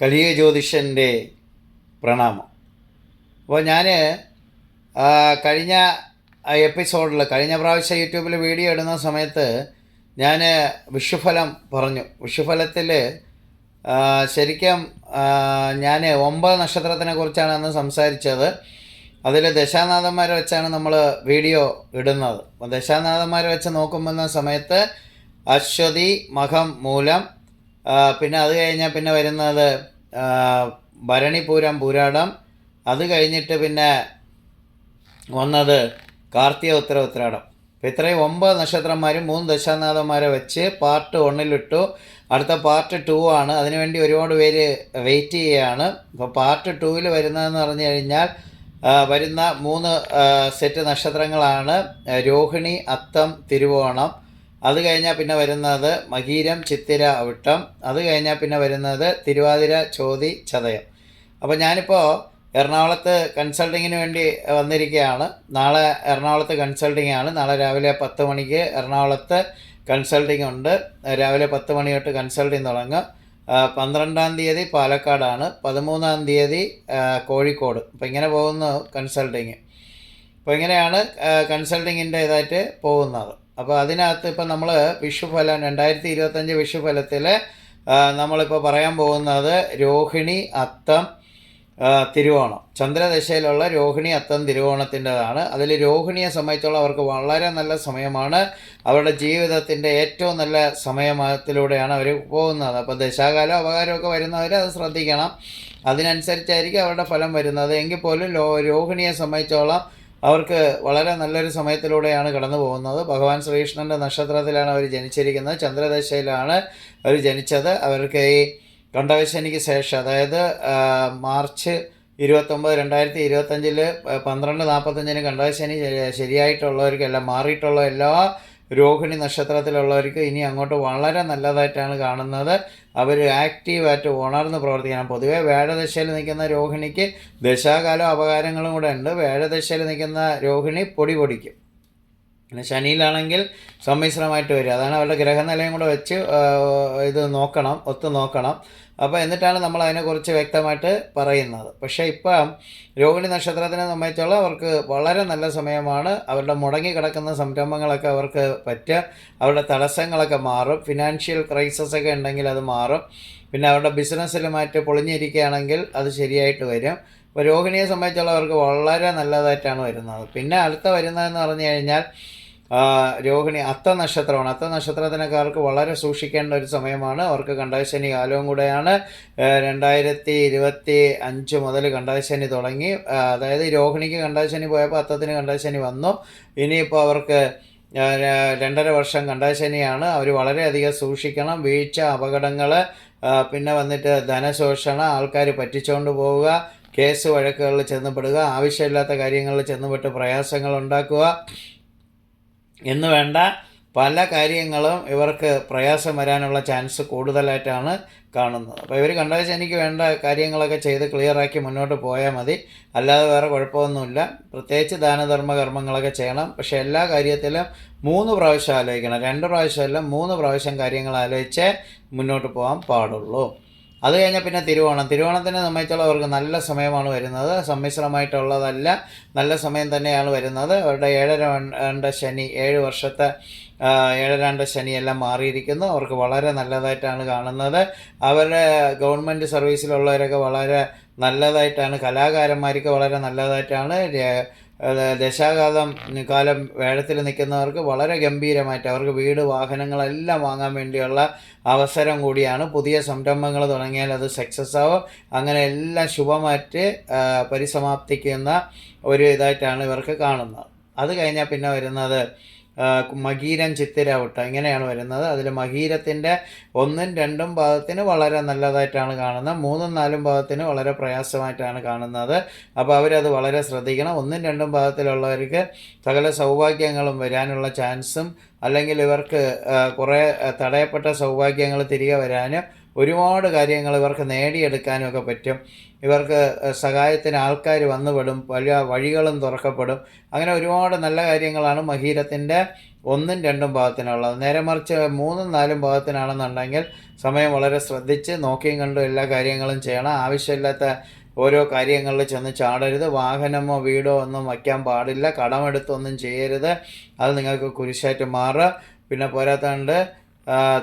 കലിയ ജ്യോതിഷന്റെ പ്രണാമം അപ്പോൾ ഞാൻ കഴിഞ്ഞ എപ്പിസോഡിൽ കഴിഞ്ഞ പ്രാവശ്യം യൂട്യൂബിൽ വീഡിയോ ഇടുന്ന സമയത്ത് ഞാൻ വിഷുഫലം പറഞ്ഞു. വിഷുഫലത്തിൽ ശരിക്കും ഞാൻ ഒമ്പത് നക്ഷത്രത്തിനെ കുറിച്ചാണ് അന്ന് സംസാരിച്ചത്. അതിൽ ദശാനാഥന്മാരെ വെച്ചാണ് നമ്മൾ വീഡിയോ ഇടുന്നത്. അപ്പോൾ ദശാനാഥന്മാരെ വെച്ച് നോക്കുമ്പോൾ സമയത്ത് അശ്വതി മഖം മൂലം പിന്നെ അത് കഴിഞ്ഞാൽ പിന്നെ വരുന്നത് ഭരണിപൂരം പൂരാടം. അത് കഴിഞ്ഞിട്ട് പിന്നെ വന്നത് കാർത്തിക ഉത്തര ഉത്തരാടം അപ്പോൾ ഇത്രയും ഒമ്പത് നക്ഷത്രന്മാരും മൂന്ന് ദശാനാഥന്മാരെ വെച്ച് പാർട്ട് വണ്ണിലിട്ടു അടുത്ത പാർട്ട് ടു ആണ്. അതിനുവേണ്ടി ഒരുപാട് പേര് വെയിറ്റ് ചെയ്യുകയാണ് അപ്പോൾ പാർട്ട് ടൂവിൽ വരുന്നതെന്ന് പറഞ്ഞു കഴിഞ്ഞാൽ വരുന്ന മൂന്ന് സെറ്റ് നക്ഷത്രങ്ങളാണ്. രോഹിണി അത്തം തിരുവോണം. അത് കഴിഞ്ഞാൽ പിന്നെ വരുന്നത് മകീരം ചിത്തിര അവിട്ടം. അത് കഴിഞ്ഞാൽ പിന്നെ വരുന്നത് തിരുവാതിര ചോതി ചതയം. അപ്പോൾ ഞാനിപ്പോൾ എറണാകുളത്ത് കൺസൾട്ടിങ്ങിന് വേണ്ടി വന്നിരിക്കുകയാണ് നാളെ എറണാകുളത്ത് കൺസൾട്ടിംഗ് ആണ് നാളെ രാവിലെ പത്ത് മണിക്ക് എറണാകുളത്ത് കൺസൾട്ടിംഗ് ഉണ്ട്. രാവിലെ പത്ത് മണി തൊട്ട് കൺസൾട്ടിങ് തുടങ്ങും. പന്ത്രണ്ടാം തീയതി പാലക്കാടാണ്. പതിമൂന്നാം തീയതി കോഴിക്കോട്. അപ്പോൾ ഇങ്ങനെ പോകുന്നു കൺസൾട്ടിങ്. അപ്പോൾ ഇങ്ങനെയാണ് കൺസൾട്ടിങ്ങിന്റെ ഇതായിട്ട് പോകുന്നത്. അപ്പോൾ അതിനകത്ത് ഇപ്പം നമ്മൾ വിഷുഫലം രണ്ടായിരത്തി ഇരുപത്തഞ്ച് വിഷുഫലത്തിൽ നമ്മളിപ്പോൾ പറയാൻ പോകുന്നത് രോഹിണി അത്തം തിരുവോണം. ചന്ദ്രദശയിലുള്ള രോഹിണി അത്തം തിരുവോണത്തിന്റെതാണ്. അതിൽ രോഹിണിയെ സംബന്ധിച്ചുള്ള അവർക്ക് വളരെ നല്ല സമയമാണ്. അവരുടെ ജീവിതത്തിന്റെ ഏറ്റവും നല്ല സമയത്തിലൂടെയാണ് അവർ പോകുന്നത്. അപ്പോൾ ദശാകാലം അപകാരമൊക്കെ വരുന്നവർ അത് ശ്രദ്ധിക്കണം. അതിനനുസരിച്ചായിരിക്കും അവരുടെ ഫലം വരുന്നത്. എങ്കിൽ പോലും രോഹിണിയെ സംബന്ധിച്ചോളം അവർക്ക് വളരെ നല്ലൊരു സമയത്തിലൂടെയാണ് കടന്നു പോകുന്നത്. ഭഗവാൻ ശ്രീകൃഷ്ണന്റെ നക്ഷത്രത്തിലാണ് അവർ ജനിച്ചിരിക്കുന്നത്. ചന്ദ്രദശയിലാണ് അവർ ജനിച്ചത്. അവർക്ക് ഈ കണ്ടകശനിക്ക് ശേഷം അതായത് മാർച്ച് ഇരുപത്തൊമ്പത് രണ്ടായിരത്തി ഇരുപത്തഞ്ചിൽ പന്ത്രണ്ട് നാൽപ്പത്തഞ്ചിന് കണ്ടകശനി ശരിയായിട്ടുള്ളവർക്കെല്ലാം മാറിയിട്ടുള്ള എല്ലാ രോഹിണി നക്ഷത്രത്തിലുള്ളവർക്ക് ഇനി അങ്ങോട്ട് വളരെ നല്ലതായിട്ടാണ് കാണുന്നത്. അവർ ആക്റ്റീവായിട്ട് ഉണർന്ന് പ്രവർത്തിക്കണം. പൊതുവേ വേഴദശയിൽ നിൽക്കുന്ന രോഹിണിക്ക് ദശാകാലം അപകാരങ്ങളും കൂടെ ഉണ്ട്. വേഴദശയിൽ നിൽക്കുന്ന രോഹിണി പൊടി പൊടിക്കും. പിന്നെ ശനിയിലാണെങ്കിൽ സമ്മിശ്രമായിട്ട് വരും അതാണ് അവരുടെ ഗ്രഹനിലയം കൂടെ വെച്ച് ഇത് നോക്കണം ഒത്തു നോക്കണം. അപ്പോൾ എന്നിട്ടാണ് നമ്മൾ അതിനെക്കുറിച്ച് വ്യക്തമായിട്ട് പറയുന്നത്. പക്ഷേ ഇപ്പം രോഹിണി നക്ഷത്രത്തിനെ സംബന്ധിച്ചുള്ള അവർക്ക് വളരെ നല്ല സമയമാണ്. അവരുടെ മുടങ്ങി കിടക്കുന്ന സംരംഭങ്ങളൊക്കെ അവർക്ക് പറ്റുക. അവരുടെ തടസ്സങ്ങളൊക്കെ മാറും. ഫിനാൻഷ്യൽ ക്രൈസസ് ഒക്കെ ഉണ്ടെങ്കിൽ അത് മാറും. പിന്നെ അവരുടെ ബിസിനസ്സിൽ മാറ്റി പൊളിഞ്ഞിരിക്കുകയാണെങ്കിൽ അത് ശരിയായിട്ട് വരും. അപ്പോൾ രോഹിണിയെ സംബന്ധിച്ചുള്ളവർക്ക് വളരെ നല്ലതായിട്ടാണ് വരുന്നത്. പിന്നെ അടുത്ത വരുന്നതെന്ന് പറഞ്ഞു കഴിഞ്ഞാൽ രോഹിണി അത്ത നക്ഷത്രമാണ്. അത്ത നക്ഷത്രത്തിനേക്കാർക്ക് വളരെ സൂക്ഷിക്കേണ്ട ഒരു സമയമാണ്. അവർക്ക് കണ്ടാശനി കാലവും കൂടെയാണ്. രണ്ടായിരത്തി ഇരുപത്തി അഞ്ച് മുതൽ കണ്ടാശനി തുടങ്ങി. അതായത് രോഹിണിക്ക് കണ്ടകശനി പോയപ്പോൾ അത്തത്തിന് കണ്ടാശനി വന്നു. ഇനിയിപ്പോൾ അവർക്ക് രണ്ടര വർഷം കണ്ടാശനിയാണ് അവർ വളരെയധികം സൂക്ഷിക്കണം. വീഴ്ച അപകടങ്ങൾ പിന്നെ വന്നിട്ട് ധനശോഷണം ആൾക്കാർ പറ്റിച്ചുകൊണ്ട് പോവുക. കേസ് വഴക്കുകളിൽ ചെന്നപ്പെടുക ആവശ്യമില്ലാത്ത കാര്യങ്ങളിൽ ചെന്നുപെട്ട് പ്രയാസങ്ങൾ ഉണ്ടാക്കുക എന്ന് വേണ്ട. പല കാര്യങ്ങളും ഇവർക്ക് പ്രയാസം വരാനുള്ള ചാൻസ് കൂടുതലായിട്ടാണ് കാണുന്നത്. അപ്പോൾ ഇവർ കണ്ടത് എനിക്ക് വേണ്ട കാര്യങ്ങളൊക്കെ ചെയ്ത് ക്ലിയറാക്കി മുന്നോട്ട് പോയാൽ മതി. അല്ലാതെ വേറെ കുഴപ്പമൊന്നുമില്ല. പ്രത്യേകിച്ച് ദാനധർമ്മ കർമ്മങ്ങളൊക്കെ ചെയ്യണം. പക്ഷേ എല്ലാ കാര്യത്തിലും മൂന്ന് പ്രാവശ്യം ആലോചിക്കണം. രണ്ട് പ്രാവശ്യമല്ല മൂന്ന് പ്രാവശ്യം കാര്യങ്ങൾ ആലോചിച്ചേ മുന്നോട്ട് പോകാൻ പാടുള്ളൂ. അത് കഴിഞ്ഞാൽ പിന്നെ തിരുവോണം. തിരുവോണത്തിനെ സംബന്ധിച്ചുള്ളവർക്ക് നല്ല സമയമാണ് വരുന്നത്. സമ്മിശ്രമായിട്ടുള്ളതല്ല. നല്ല സമയം തന്നെയാണ് വരുന്നത്. അവരുടെ ഏഴര രണ്ട് ശനി ഏഴ് വർഷത്തെ ഏഴര രണ്ട് ശനിയെല്ലാം മാറിയിരിക്കുന്നു. അവർക്ക് വളരെ നല്ലതായിട്ടാണ് കാണുന്നത്. അവരുടെ ഗവൺമെന്റ് സർവീസിലുള്ളവരൊക്കെ വളരെ നല്ലതായിട്ടാണ്. കലാകാരന്മാർക്ക് വളരെ നല്ലതായിട്ടാണ്. ദശാകാലം കാലം വേഴത്തിൽ നിൽക്കുന്നവർക്ക് വളരെ ഗംഭീരമായിട്ട് അവർക്ക് വീട് വാഹനങ്ങളെല്ലാം വാങ്ങാൻ വേണ്ടിയുള്ള അവസരം കൂടിയാണ്. പുതിയ സംരംഭങ്ങൾ തുടങ്ങിയാൽ അത് സക്സസ് ആവും. അങ്ങനെ എല്ലാം ശുഭമായിട്ട് പരിസമാപ്തിക്കുന്ന ഒരു ഇതായിട്ടാണ് ഇവർക്ക് കാണുന്നത്. അത് കഴിഞ്ഞാൽ പിന്നെ വരുന്നത് മകീരം ചിത്തിരവട്ട. ഇങ്ങനെയാണ് വരുന്നത്. അതിൽ മകീരത്തിന്റെ ഒന്നും രണ്ടും ഭാഗത്തിന് വളരെ നല്ലതായിട്ടാണ് കാണുന്നത്. മൂന്നും നാലും ഭാഗത്തിന് വളരെ പ്രയാസമായിട്ടാണ് കാണുന്നത്. അപ്പോൾ അവരത് വളരെ ശ്രദ്ധിക്കണം. ഒന്നും രണ്ടും ഭാഗത്തിലുള്ളവർക്ക് സകല സൗഭാഗ്യങ്ങളും വരാനുള്ള ചാൻസും അല്ലെങ്കിൽ ഇവർക്ക് കുറേ തടയപ്പെട്ട സൗഭാഗ്യങ്ങൾ തിരികെ വരാനും ഒരുപാട് കാര്യങ്ങൾ ഇവർക്ക് നേടിയെടുക്കാനും ഒക്കെ പറ്റും. ഇവർക്ക് സഹായത്തിന് ആൾക്കാർ വന്നുപെടും പല വഴികളും തുറക്കപ്പെടും. അങ്ങനെ ഒരുപാട് നല്ല കാര്യങ്ങളാണ് മഹീരത്തിന്റെ ഒന്നും രണ്ടും ഭാഗത്തിനുള്ളത്. നേരെ മറിച്ച് മൂന്നും നാലും ഭാഗത്തിനാണെന്നുണ്ടെങ്കിൽ സമയം വളരെ ശ്രദ്ധിച്ച് നോക്കിയും കണ്ടും എല്ലാ കാര്യങ്ങളും ചെയ്യണം. ആവശ്യമില്ലാത്ത ഓരോ കാര്യങ്ങളിൽ ചെന്ന് ചാടരുത്. വാഹനമോ വീടോ ഒന്നും വയ്ക്കാൻ പാടില്ല. കടമെടുത്തൊന്നും ചെയ്യരുത്. അത് നിങ്ങൾക്ക് കുരിശായിട്ട് മാറുക. പിന്നെ പോരാത്തണ്ട്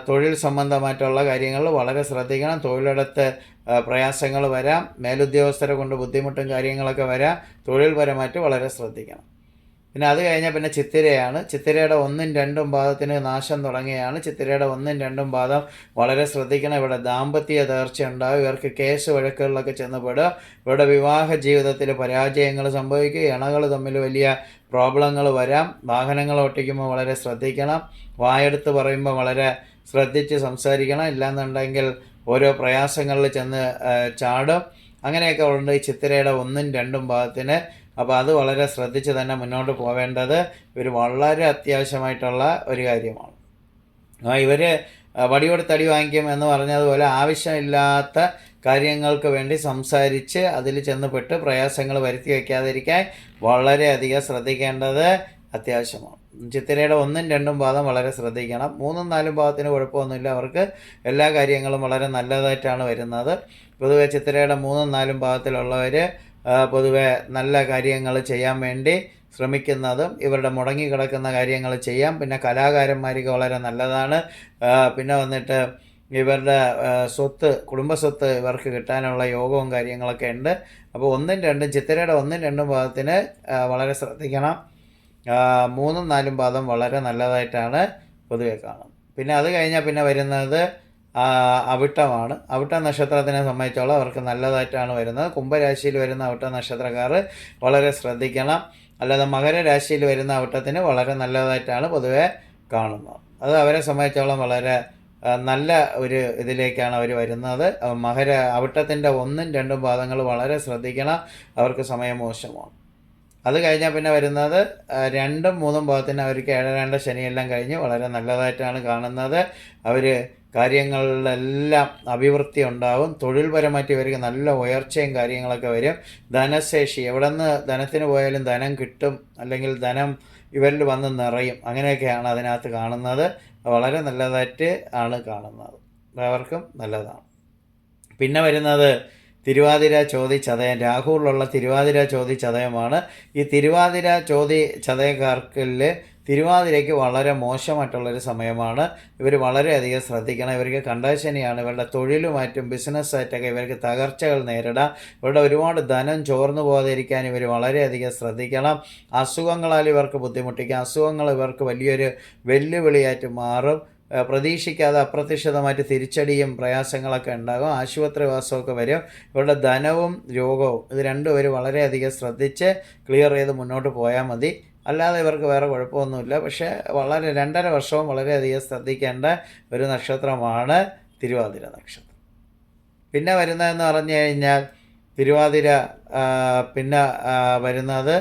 തൊഴിൽ സംബന്ധമായിട്ടുള്ള കാര്യങ്ങൾ വളരെ ശ്രദ്ധിക്കണം. തൊഴിലിടത്ത് പ്രയാസങ്ങൾ വരാം മേലുദ്യോഗസ്ഥരെ കൊണ്ട് ബുദ്ധിമുട്ടും കാര്യങ്ങളൊക്കെ വരാം തൊഴിൽപരമായിട്ട് വളരെ ശ്രദ്ധിക്കണം. പിന്നെ അത് കഴിഞ്ഞാൽ പിന്നെ ചിത്തിരയാണ്. ചിത്തിരയുടെ ഒന്നും രണ്ടും പാദത്തിന് നാശം തുടങ്ങിയാണ് ചിത്തിരയുടെ ഒന്നും രണ്ടും പാദം വളരെ ശ്രദ്ധിക്കണം. ഇവിടെ ദാമ്പത്യ തകർച്ച ഉണ്ടാവും. ഇവർക്ക് കേസ് വഴക്കുകളിലൊക്കെ ചെന്നപ്പെടുക ഇവിടെ വിവാഹ ജീവിതത്തിൽ പരാജയങ്ങൾ സംഭവിക്കുക. ഇണകൾ തമ്മിൽ വലിയ പ്രോബ്ലങ്ങൾ വരാം. വാഹനങ്ങൾ ഓട്ടിക്കുമ്പോൾ വളരെ ശ്രദ്ധിക്കണം. വായെടുത്ത് പറയുമ്പോൾ വളരെ ശ്രദ്ധിച്ച് സംസാരിക്കണം. ഇല്ലാന്നുണ്ടെങ്കിൽ ഓരോ പ്രയാസങ്ങളിൽ ചെന്ന് ചാടും. അങ്ങനെയൊക്കെ ഉണ്ട് ഈ ചിത്തിരയുടെ ഒന്നും രണ്ടും ഭാഗത്തിന് അപ്പോൾ അത് വളരെ ശ്രദ്ധിച്ച് തന്നെ മുന്നോട്ട് പോവേണ്ടത് ഒരു വളരെ അത്യാവശ്യമായിട്ടുള്ള ഒരു കാര്യമാണ്. ഇവർ വടിയോട് തടി വാങ്ങിക്കും എന്ന് പറഞ്ഞതുപോലെ ആവശ്യമില്ലാത്ത കാര്യങ്ങൾക്ക് വേണ്ടി സംസാരിച്ച് അതിൽ ചെന്നപ്പെട്ട് പ്രയാസങ്ങൾ വരുത്തി വയ്ക്കാതിരിക്കാൻ വളരെയധികം ശ്രദ്ധിക്കേണ്ടത് അത്യാവശ്യമാണ്. ചിത്തിരയുടെ ഒന്നും രണ്ടും ഭാഗം വളരെ ശ്രദ്ധിക്കണം. മൂന്നും നാലും പാദത്തിന് കുഴപ്പമൊന്നുമില്ല. അവർക്ക് എല്ലാ കാര്യങ്ങളും വളരെ നല്ലതായിട്ടാണ് വരുന്നത്. പൊതുവെ ചിത്തിരയുടെ മൂന്നും നാലും പാദത്തിലുള്ളവർ പൊതുവെ നല്ല കാര്യങ്ങൾ ചെയ്യാൻ വേണ്ടി ശ്രമിക്കുന്നതും ഇവരുടെ മുടങ്ങി കിടക്കുന്ന കാര്യങ്ങൾ ചെയ്യാം. പിന്നെ കലാകാരന്മാർക്ക് വളരെ നല്ലതാണ്. പിന്നെ വന്നിട്ട് ഇവരുടെ സ്വത്ത് കുടുംബ സ്വത്ത് ഇവർക്ക് കിട്ടാനുള്ള യോഗവും കാര്യങ്ങളൊക്കെ ഉണ്ട്. അപ്പോൾ ഒന്നും രണ്ടും ചിത്തിരയുടെ ഒന്നും രണ്ടും ഭാഗത്തിന് വളരെ ശ്രദ്ധിക്കണം. മൂന്നും നാലും പാദം വളരെ നല്ലതായിട്ടാണ് പൊതുവെ കാണുന്നത്. പിന്നെ അത് കഴിഞ്ഞാൽ പിന്നെ വരുന്നത് അവിട്ടമാണ്. അവിട്ട നക്ഷത്രത്തിനെ സംബന്ധിച്ചോളം അവർക്ക് നല്ലതായിട്ടാണ് വരുന്നത്. കുംഭരാശിയിൽ വരുന്ന അവിട്ട നക്ഷത്രക്കാർ വളരെ ശ്രദ്ധിക്കണം. അല്ലാതെ മകരരാശിയിൽ വരുന്ന അവിട്ടത്തിന് വളരെ നല്ലതായിട്ടാണ് പൊതുവെ കാണുന്നത്. അത് അവരെ സംബന്ധിച്ചോളം വളരെ നല്ല ഒരു ഇതിലേക്കാണ് അവർ വരുന്നത്. മകര അവിട്ടത്തിന്റെ ഒന്നും രണ്ടും പാദങ്ങൾ വളരെ ശ്രദ്ധിക്കണം. അവർക്ക് സമയം മോശമാണ്. അത് കഴിഞ്ഞാൽ പിന്നെ വരുന്നത് രണ്ടും മൂന്നും ഭാഗത്തിന് അവർക്ക് ഏഴരാണ്ട ശനിയെല്ലാം കഴിഞ്ഞ് വളരെ നല്ലതായിട്ടാണ് കാണുന്നത്. അവർ കാര്യങ്ങളിലെല്ലാം അഭിവൃദ്ധി ഉണ്ടാവും. തൊഴിൽപരമായിട്ട് ഇവർക്ക് നല്ല ഉയർച്ചയും കാര്യങ്ങളൊക്കെ വരും. ധനശേഷി എവിടെ നിന്ന് ധനത്തിന് പോയാലും ധനം കിട്ടും അല്ലെങ്കിൽ ധനം ഇവരിൽ വന്ന് നിറയും. അങ്ങനെയൊക്കെയാണ് അതിനകത്ത് കാണുന്നത്. വളരെ നല്ലതായിട്ട് ആണ് കാണുന്നത്. അവർക്കും നല്ലതാണ്. പിന്നെ വരുന്നത് തിരുവാതിര ചോതി ചതയം രാഹുലിലുള്ള തിരുവാതിര ചോതി ചതയമാണ്. ഈ തിരുവാതിര ചോതി ചതയക്കാർക്കിൽ തിരുവാതിരയ്ക്ക് വളരെ മോശമായിട്ടുള്ളൊരു സമയമാണ്. ഇവർ വളരെയധികം ശ്രദ്ധിക്കണം. ഇവർക്ക് കണ്ടാശനിയാണ് ഇവരുടെ തൊഴിലുമായിട്ടും ബിസിനസ്സായിട്ടൊക്കെ ഇവർക്ക് തകർച്ചകൾ നേരിടാം. ഇവരുടെ ഒരുപാട് ധനം ചോർന്നു പോകാതിരിക്കാൻ ഇവർ വളരെയധികം ശ്രദ്ധിക്കണം. അസുഖങ്ങളാൽ ഇവർക്ക് ബുദ്ധിമുട്ടിക്കാം. അസുഖങ്ങൾ ഇവർക്ക് വലിയൊരു വെല്ലുവിളിയായിട്ട് മാറും. പ്രതീക്ഷിക്കാതെ അപ്രതീക്ഷിതമായിട്ട് തിരിച്ചടിയും പ്രയാസങ്ങളൊക്കെ ഉണ്ടാകും. ആശുപത്രിവാസമൊക്കെ വരും. ഇവരുടെ ധനവും രോഗവും ഇത് രണ്ടുപേരും വളരെയധികം ശ്രദ്ധിച്ച് ക്ലിയർ ചെയ്ത് മുന്നോട്ട് പോയാൽ മതി. അല്ലാതെ ഇവർക്ക് വേറെ കുഴപ്പമൊന്നുമില്ല. പക്ഷേ വളരെ രണ്ടര വർഷവും വളരെയധികം ശ്രദ്ധിക്കേണ്ട ഒരു നക്ഷത്രമാണ് തിരുവാതിര നക്ഷത്രം. പിന്നെ വരുന്നതെന്ന് പറഞ്ഞു കഴിഞ്ഞാൽ തിരുവാതിര പിന്നെ വരുന്നത്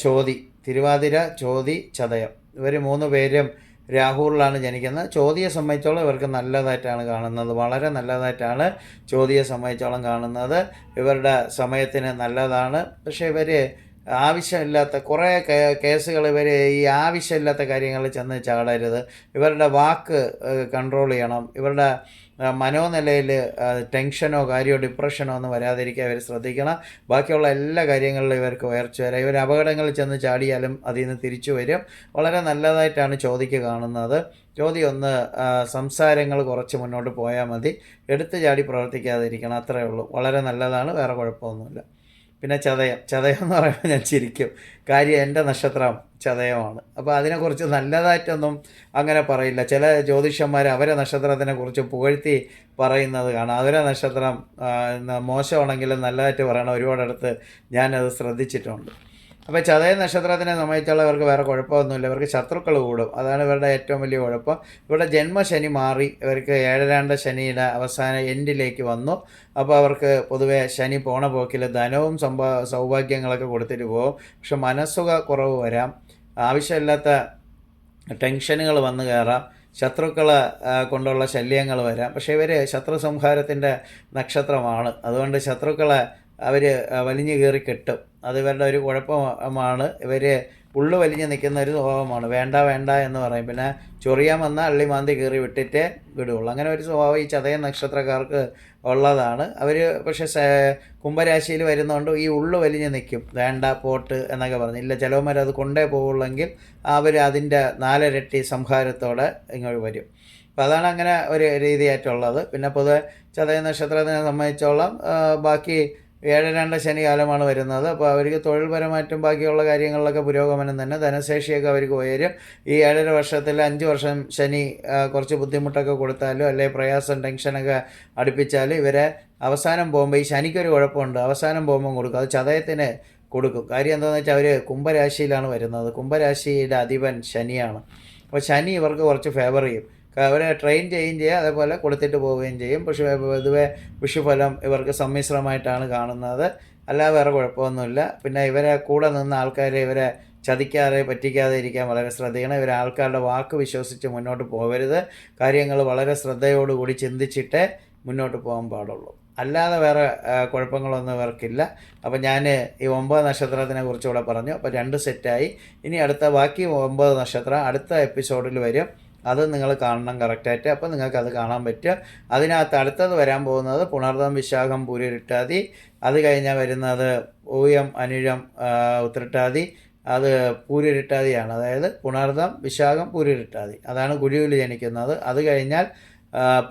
ചോതി. തിരുവാതിര ചോതി ചതയം. ഇവർ മൂന്ന് പേരും രാഹുലിലാണ് ജനിക്കുന്നത്. ചോദ്യയെ സംബന്ധിച്ചോളം ഇവർക്ക് നല്ലതായിട്ടാണ് കാണുന്നത്. വളരെ നല്ലതായിട്ടാണ് ചോദ്യയെ സംബന്ധിച്ചോളം കാണുന്നത്. ഇവരുടെ സമയത്തിന് നല്ലതാണ്. പക്ഷേ ഇവർ ആവശ്യമില്ലാത്ത കുറേ കേസുകൾ ഇവർ ഈ ആവശ്യമില്ലാത്ത കാര്യങ്ങളിൽ ചെന്ന് ചാടരുത്. ഇവരുടെ വാക്ക് കൺട്രോൾ ചെയ്യണം. ഇവരുടെ മനോനിലയിൽ ടെൻഷനോ കാര്യമോ ഡിപ്രഷനോ ഒന്നും വരാതിരിക്കാൻ ഇവർ ശ്രദ്ധിക്കണം. ബാക്കിയുള്ള എല്ലാ കാര്യങ്ങളിലും ഇവർക്ക് ഉയർച്ച വരാം. ഇവർ അപകടങ്ങളിൽ ചെന്ന് ചാടിയാലും അതിൽ നിന്ന് തിരിച്ചു വരും. വളരെ നല്ലതായിട്ടാണ് ചോദിക്ക് കാണുന്നത്. ചോദ്യം ഒന്ന് സംസാരങ്ങൾ കുറച്ച് മുന്നോട്ട് പോയാൽ മതി. എടുത്ത് ചാടി പ്രവർത്തിക്കാതിരിക്കണം. അത്രയേ ഉള്ളൂ. വളരെ നല്ലതാണ്. വേറെ കുഴപ്പമൊന്നുമില്ല. പിന്നെ ചതയം. ചതയം എന്ന് പറയുമ്പോൾ ഞാൻ ചിരിക്കും. കാര്യം എന്റെ നക്ഷത്രം ചതയമാണ്. അപ്പോൾ അതിനെക്കുറിച്ച് നല്ലതായിട്ടൊന്നും അങ്ങനെ പറയില്ല. ചില ജ്യോതിഷന്മാർ അവരെ നക്ഷത്രത്തിനെ കുറിച്ച് പുകഴ്ത്തി പറയുന്നത് കാണാം. അവരെ നക്ഷത്രം മോശമാണെങ്കിലും നല്ലതായിട്ട് പറയണം. ഒരുപാടടുത്ത് ഞാനത് ശ്രദ്ധിച്ചിട്ടുണ്ട്. അപ്പോൾ ചതയ നക്ഷത്രത്തിനെ സംബന്ധിച്ചുള്ള വേറെ കുഴപ്പമൊന്നുമില്ല. ഇവർക്ക് ശത്രുക്കൾ കൂടും. അതാണ് ഇവരുടെ ഏറ്റവും വലിയ കുഴപ്പം. ഇവരുടെ ജന്മശനി മാറി. ഇവർക്ക് ഏഴരാണ്ട ശനിയുടെ അവസാന എൻഡിലേക്ക് വന്നു. അപ്പോൾ അവർക്ക് പൊതുവെ ശനി പോണ പോക്കിൽ ധനവും സമ്പാ സൗഭാഗ്യങ്ങളൊക്കെ കൊടുത്തിട്ട് പോകും. പക്ഷെ മനസ്സുക കുറവ് വരാം. ആവശ്യമില്ലാത്ത ടെൻഷനുകൾ വന്നു കയറാം. ശത്രുക്കൾ കൊണ്ടുള്ള ശല്യങ്ങൾ വരാം. പക്ഷേ ഇവർ ശത്രു സംഹാരത്തിന്റെ നക്ഷത്രമാണ്. അതുകൊണ്ട് ശത്രുക്കളെ അവർ വലിഞ്ഞു കയറി കെട്ടും. അത് ഇവരുടെ ഒരു കുഴപ്പമാണ്. ഇവർ ഉള്ളു വലിഞ്ഞ് നിൽക്കുന്ന ഒരു സ്വഭാവമാണ്. വേണ്ട വേണ്ട എന്ന് പറയും. പിന്നെ ചൊറിയാൻ വന്ന അള്ളിമാന്തി കയറി വിട്ടിട്ട് വിടുകയുള്ളൂ അങ്ങനെ ഒരു സ്വഭാവം ഈ ചതയ നക്ഷത്രക്കാർക്ക് ഉള്ളതാണ്. അവർ പക്ഷേ കുംഭരാശിയിൽ വരുന്നതുകൊണ്ട് ഈ ഉള്ളു വലിഞ്ഞ് നിൽക്കും. വേണ്ട പോട്ട് എന്നൊക്കെ പറഞ്ഞു. ഇല്ല ചിലവന്മാർ അത് കൊണ്ടേ പോകുള്ളെങ്കിൽ അവർ അതിന്റെ നാലരട്ടി സംഹാരത്തോടെ ഇങ്ങോട്ട് വരും. അപ്പോൾ അതാണ് അങ്ങനെ ഒരു രീതിയായിട്ടുള്ളത്. പിന്നെ പൊതുവെ ചതയ നക്ഷത്രത്തിനെ സംബന്ധിച്ചോളം ബാക്കി ഏഴ് രണ്ട് ശനികാലമാണ് വരുന്നത്. അപ്പോൾ അവർക്ക് തൊഴിൽപരമായിട്ടും ബാക്കിയുള്ള കാര്യങ്ങളിലൊക്കെ പുരോഗമനം തന്നെ. ധനശേഷിയൊക്കെ അവർക്ക് ഉയരും. ഈ ഏഴര വർഷത്തിൽ അഞ്ച് വർഷം ശനി കുറച്ച് ബുദ്ധിമുട്ടൊക്കെ കൊടുത്താലും അല്ലെങ്കിൽ പ്രയാസം ടെൻഷനൊക്കെ അടുപ്പിച്ചാലും ഇവരെ അവസാനം പോകുമ്പോൾ ഈ ശനിക്കൊരു കുഴപ്പമുണ്ട്. അവസാനം പോകുമ്പോൾ കൊടുക്കും. അത് ചതയത്തിന് കൊടുക്കും. കാര്യം എന്താണെന്ന് വെച്ചാൽ അവർ കുംഭരാശിയിലാണ് വരുന്നത്. കുംഭരാശിയുടെ അധിപൻ ശനിയാണ്. അപ്പോൾ ശനി ഇവർക്ക് കുറച്ച് ഫേവർ ചെയ്യും. അവരെ ട്രെയിൻ ചെയ്യുകയും ചെയ്യുക അതേപോലെ കൊടുത്തിട്ട് പോവുകയും ചെയ്യും. പക്ഷേ പൊതുവെ വിഷുഫലം ഇവർക്ക് സമ്മിശ്രമായിട്ടാണ് കാണുന്നത്. അല്ലാതെ വേറെ കുഴപ്പമൊന്നുമില്ല. പിന്നെ ഇവരെ കൂടെ നിന്ന ആൾക്കാരെ ഇവരെ ചതിക്കാതെ പറ്റിക്കാതെ ഇരിക്കാൻ വളരെ ശ്രദ്ധിക്കണം. ഇവർ ആൾക്കാരുടെ വാക്ക് വിശ്വസിച്ച് മുന്നോട്ട് പോകരുത്. കാര്യങ്ങൾ വളരെ ശ്രദ്ധയോടുകൂടി ചിന്തിച്ചിട്ട് മുന്നോട്ട് പോകാൻ പാടുള്ളൂ. അല്ലാതെ വേറെ കുഴപ്പങ്ങളൊന്നും ഇവർക്കില്ല. അപ്പോൾ ഞാൻ ഈ ഒമ്പത് നക്ഷത്രത്തിനെ കുറിച്ചുകൂടെ പറഞ്ഞു. അപ്പോൾ രണ്ട് സെറ്റായി ഇനി അടുത്ത ബാക്കി ഒമ്പത് നക്ഷത്രം അടുത്ത എപ്പിസോഡിൽ വരും. അത് നിങ്ങൾ കാണണം കറക്റ്റായിട്ട്. അപ്പോൾ നിങ്ങൾക്ക് അത് കാണാൻ പറ്റുക. അതിനകത്ത് അടുത്തത് വരാൻ പോകുന്നത് പുണർദം വിശാഖം പൂരിട്ടാതി അത് കഴിഞ്ഞാൽ വരുന്നത് ഊയം അനിഴം ഉത്രട്ടാതി. അത് പൂരിട്ടാതിയാണ് അതായത് പുണർദം വിശാഖം പൂരിട്ടാതി അതാണ് കുഴിയിൽ ജനിക്കുന്നത്. അത് കഴിഞ്ഞാൽ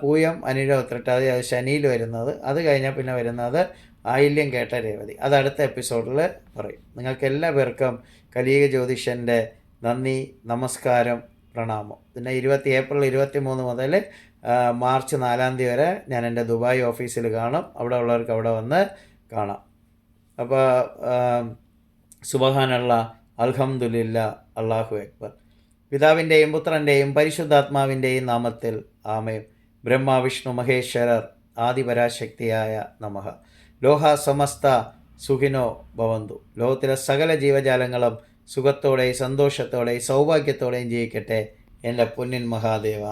പൂയം അനിഴം ഉത്രട്ടാതി അത് ശനിയിൽ വരുന്നത്. അത് കഴിഞ്ഞാൽ പിന്നെ വരുന്നത് ആയില്യം കേട്ട രേവതി. അത് അടുത്ത എപ്പിസോഡിൽ പറയും. നിങ്ങൾക്ക് എല്ലാ പേർക്കും കലിയുഗ ജ്യോതിഷന്റെ നന്ദി നമസ്കാരം. പ്രണാമം. പിന്നെ ഇരുപത്തി ഏപ്രിൽ ഇരുപത്തി മൂന്ന് മുതൽ മാർച്ച് നാലാം തീയതി വരെ ഞാൻ എന്റെ ദുബായ് ഓഫീസിൽ കാണും. അവിടെ ഉള്ളവർക്ക് അവിടെ വന്ന് കാണാം. അപ്പോൾ സുബഹാനുള്ള അൽഹംദുലില്ല അള്ളാഹു അക്ബർ. പിതാവിന്റെയും പുത്രന്റെയും പരിശുദ്ധാത്മാവിന്റെയും നാമത്തിൽ ആമയും ബ്രഹ്മ വിഷ്ണു മഹേശ്വരർ ആദിപരാശക്തിയായ നമഃ. ലോഹ സമസ്ത സുഖിനോ ഭവന്തു. ലോകത്തിലെ സകല ജീവജാലങ്ങളും സുഖത്തോടെയും സന്തോഷത്തോടെയും സൗഭാഗ്യത്തോടെയും ജീവിക്കട്ടെ എൻ്റെ പൊന്നിൻ മഹാദേവ